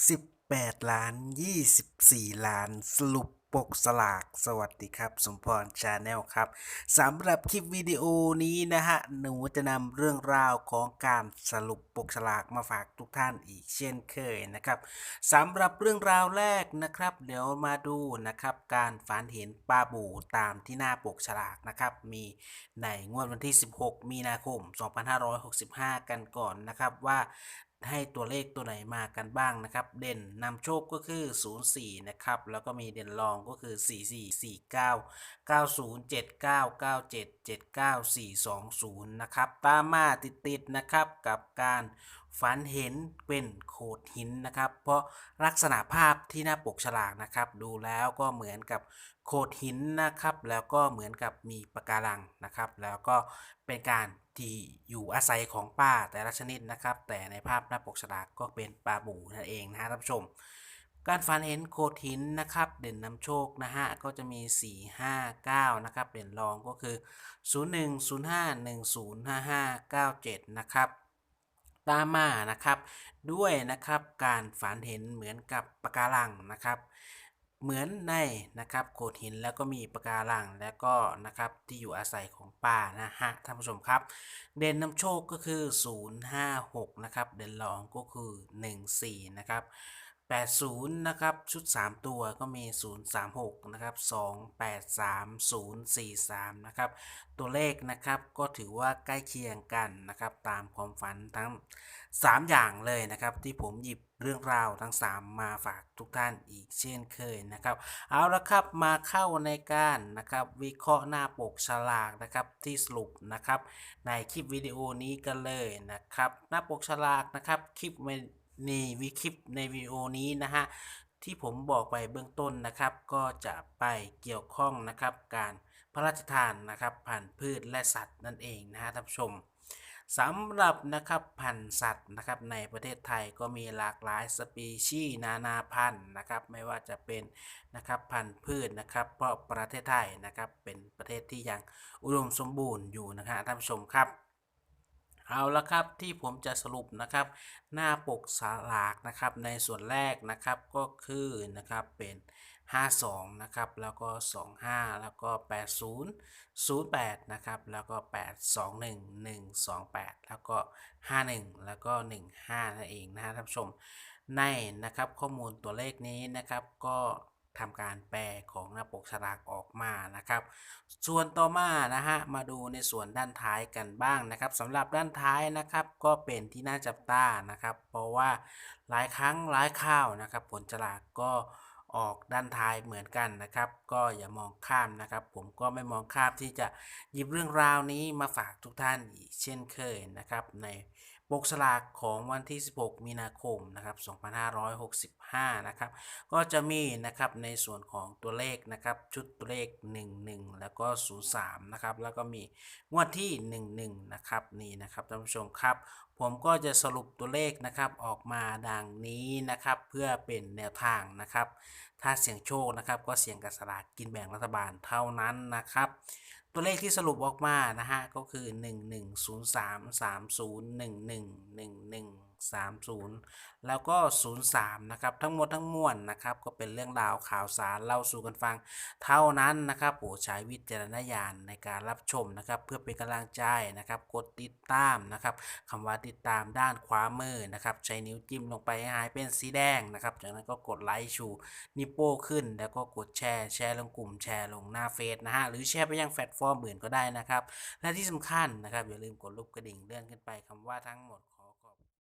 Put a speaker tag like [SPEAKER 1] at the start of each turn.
[SPEAKER 1] 18 ล้าน 24 ล้านสรุปปกสลากสวัสดีครับ สมพรชาแนลครับสำหรับคลิปวิดีโอนี้นะฮะ หนูจะนำเรื่องราวของการสรุปปกสลากมาฝากทุกท่านอีกเช่นเคยนะครับสำหรับเรื่องราวแรกนะครับ เดี๋ยวมาดูนะครับ การฝันเห็นปลาบูตามที่หน้าปกฉลากนะครับ มีในงวดวันที่ 16 มีนาคม 2565 กันก่อนนะครับว่า ให้ตัวเลขตัวไหนมากันบ้างนะครับ เด่นนำโชคก็คือ 04 นะครับ แล้วก็มีเด่นรองก็คือ 44 49 90 79 97 79 420 นะครับ ตามมาติดๆนะครับกับการฝันเห็นเป็นโขดหินนะครับ เพราะลักษณะภาพที่หน้าปกฉลากนะครับ ดูแล้วก็เหมือนกับโขดหินนะครับ แล้วก็เหมือนกับมีปะการังนะครับ แล้วก็เป็นการ ที่อยู่อาศัยของปลาแต่ละชนิดนะครับ แต่ในภาพหน้าปกฉลากก็เป็นปลาบูนั่นเองนะฮะท่านผู้ชม การฝันเห็นโขดหินนะครับ เด่นนำโชคนะฮะก็จะมี 4 5 9 นะครับเด่นรองก็คือ 01 05 10 55 97 นะครับตามมานะครับ ด้วยนะครับการฝันเห็นเหมือนกับปะการังนะครับ เหมือนในนะครับโขดหินแล้วก็มีปะการังแล้วก็นะครับที่อยู่อาศัยของป่านะฮะท่านผู้ชมครับ เด่นนำโชคก็คือ 056 นะครับ เด่นรองก็คือ 14 นะครับ 80 นะครับ ชุด 3 ตัวก็มี 036 นะครับ 283 043 นะครับ ตัวเลขนะครับก็ถือว่าใกล้เคียงกันนะครับ ตามความฝันทั้ง 3 อย่างเลยนะครับ ที่ผมหยิบเรื่องราวทั้ง 3 มาฝากทุกท่านอีกเช่นเคยนะครับ เอาละครับมาเข้าในการนะครับวิเคราะห์หน้าปกฉลากนะครับที่สรุปนะครับในคลิปวิดีโอนี้กันเลยนะครับ หน้าปกฉลากนะครับคลิปในี่วิคลิปในวิดีโอนี้นะฮะที่ผมบอกไปเบื้องต้นนะครับ ก็จะไปเกี่ยวข้องนะครับการพระราชทานนะครับพันธุ์พืชและสัตว์นั่นเองนะฮะท่านผู้ชมสำหรับนะครับพันธุ์สัตว์นะครับในประเทศไทยก็มีหลากหลายสปีชีส์นานาพันธุ์นะครับไม่ว่าจะเป็นนะครับพันธุ์พืชนะครับ เพราะประเทศไทยนะครับเป็นประเทศที่ยังอุดมสมบูรณ์อยู่นะฮะท่านผู้ชมครับ เอาละครับที่ผมจะสรุปนะครับ หน้าปกสลากนะครับในส่วนแรกนะครับก็คือนะครับเป็น 52 นะครับ แล้วก็ 25 แล้วก็ 80 08 นะครับ แล้วก็ 821 128 แล้วก็ 51 แล้วก็ 15 นั่นเองนะฮะท่านผู้ชมในนะครับข้อมูลตัวเลขนี้นะครับก็ ทำการแปลของหน้าปกฉลากออกมานะครับ ส่วนต่อมานะฮะมาดูในส่วนด้านท้ายกันบ้างนะครับสำหรับด้านท้ายนะครับ ก็เป็นที่น่าจับตานะครับ เพราะว่าหลายครั้งหลายข่าวนะครับ ผลฉลากก็ออกด้านท้ายเหมือนกันนะครับ ก็อย่ามองข้ามนะครับ ผมก็ไม่มองข้ามที่จะหยิบเรื่องราวนี้มาฝากทุกท่านอีกเช่นเคยนะครับ ใน ปกสลากของวันที่ 16 มีนาคมนะครับ2565 นะครับ ก็จะมีนะครับในส่วนของตัวเลขนะครับชุดตัวเลข 11 แล้วก็ 03 นะครับ แล้วก็มีงวดที่ 11 นะครับนี่นะครับท่านผู้ชมครับ ผมก็จะสรุปตัวเลขนะครับออกมาดังนี้นะครับเพื่อเป็นแนวทางนะครับ ถ้าเสี่ยงโชคนะครับก็เสี่ยงกับสลากกินแบ่งรัฐบาลเท่านั้นนะครับ ตัวเลขที่สรุปออกมานะฮะก็คือ 1 1 0 3 3 0 1 1 1 1 30 แล้วก็ 03 นะครับ ทั้งหมดทั้งมวลนะครับ ก็เป็นเรื่องราวข่าวสารเล่าสู่กันฟัง เท่านั้นนะครับโปรดใช้วิจารณญาณในการรับชมนะครับ เพื่อเป็นกำลังใจนะครับ กดติดตามนะครับคำว่าติดตามด้านขวามือนะครับ ใช้นิ้วจิ้มลงไปให้หายเป็นสีแดงนะครับ จากนั้นก็กดไลค์ชูนิ้วโป้ขึ้น แล้วก็กดแชร์แชร์ลงกลุ่มแชร์ลงหน้าเฟซนะฮะหรือแชร์ไปยังแพลตฟอร์มอื่นก็ได้นะครับ และที่สำคัญนะครับอย่าลืมกดรูปกระดิ่งเลื่อนขึ้นไปคำว่าทั้งหมด